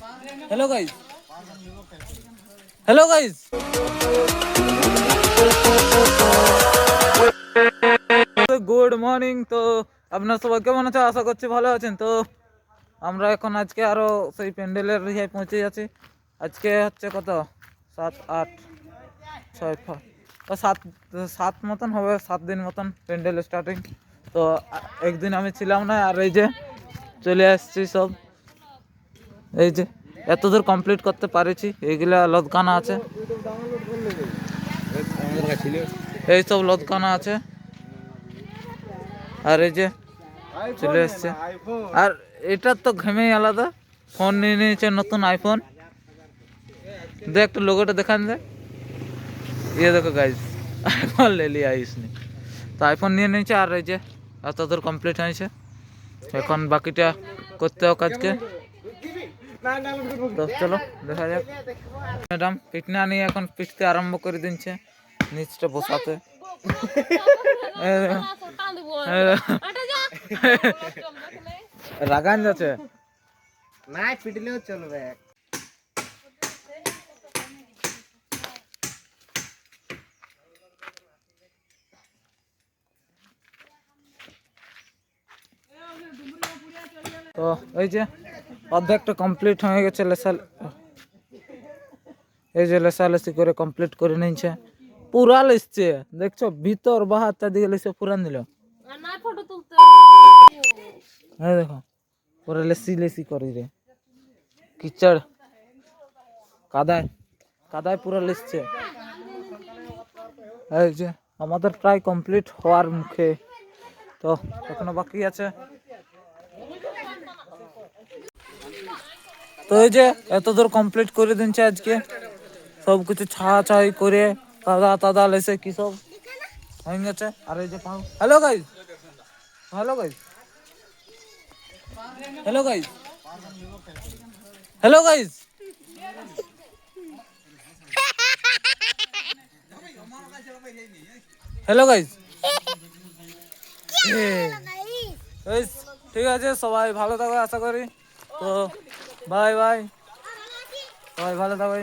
Hello guys hello guys good morning তো আপনার সবাই কেমন আছে? আশা করছি ভালো আছেন। তো, আমরা এখন আজকে আরও সেই প্যান্ডেলের ইয়ে পৌঁছে যাচ্ছি। আজকে হচ্ছে কত? সাত, আট, ছয় ছ- ও, সাত সাত মতন হবে, সাত দিন মতন প্যান্ডেল স্টার্টিং তো আ- একদিন আমি ছিলাম না, আর এই যে চলে আসছি সব। এই যে এতদূর কমপ্লিট করতে পারেছি এইগুলা লদকানা আছে। এই সব লদকানা আছে। আর এই যে, চলে এসছে। আর এটা তো ঘেমেই আলাদা। ফোন নিয়ে নিয়েছে নতুন আইফোন দে একটু লোগোটা দেখান দে। ইয়ে দেখো গাইজ আইফোন লেলি আইস নি। তো আইফোন নিয়ে নিয়েছে, আর এই যে এতদূর কমপ্লিট হয়েছে। এখন বাকিটা করতে হোক আজকে। তো চলো দেখা যাক। ম্যাডাম পিটনা নিয়ে এখন পিটতে আরম্ভ করে দিচ্ছে নিচটা বসাতে। রাগান যাচ্ছে। না পিটলেও চলবে। তো এই যে অর্ধেকটা কমপ্লিট হয়ে গেছে লেসা এই যে লেসালেসি করে কমপ্লিট করে নিয়েছে। পুরা লিখছে দেখছ? ভিতর বাহার চারদিকে লিখছে পুরান দিল না ফটো দেখো পুরা লেসি লেসি করি রে। কিচড় কাদায় কাদায় পুরা লিখছে এই যে আমাদের প্রায় কমপ্লিট হওয়ার মুখে। তো এখনও বাকি আছে। তো এই যে এত দূর কমপ্লিট করে দিচ্ছে আজকে। সব কিছু ছাড়া ছাড়ি করে কাদা তাদা লেসে কি সব? হয়ে গেছে। আর এই যে hello guys hello guys hello guys hello guys hello guys ঠিক আছে সবাই ভালো থাকবে আশা করি। তো বাই বাই সবাই ভালো থাকবে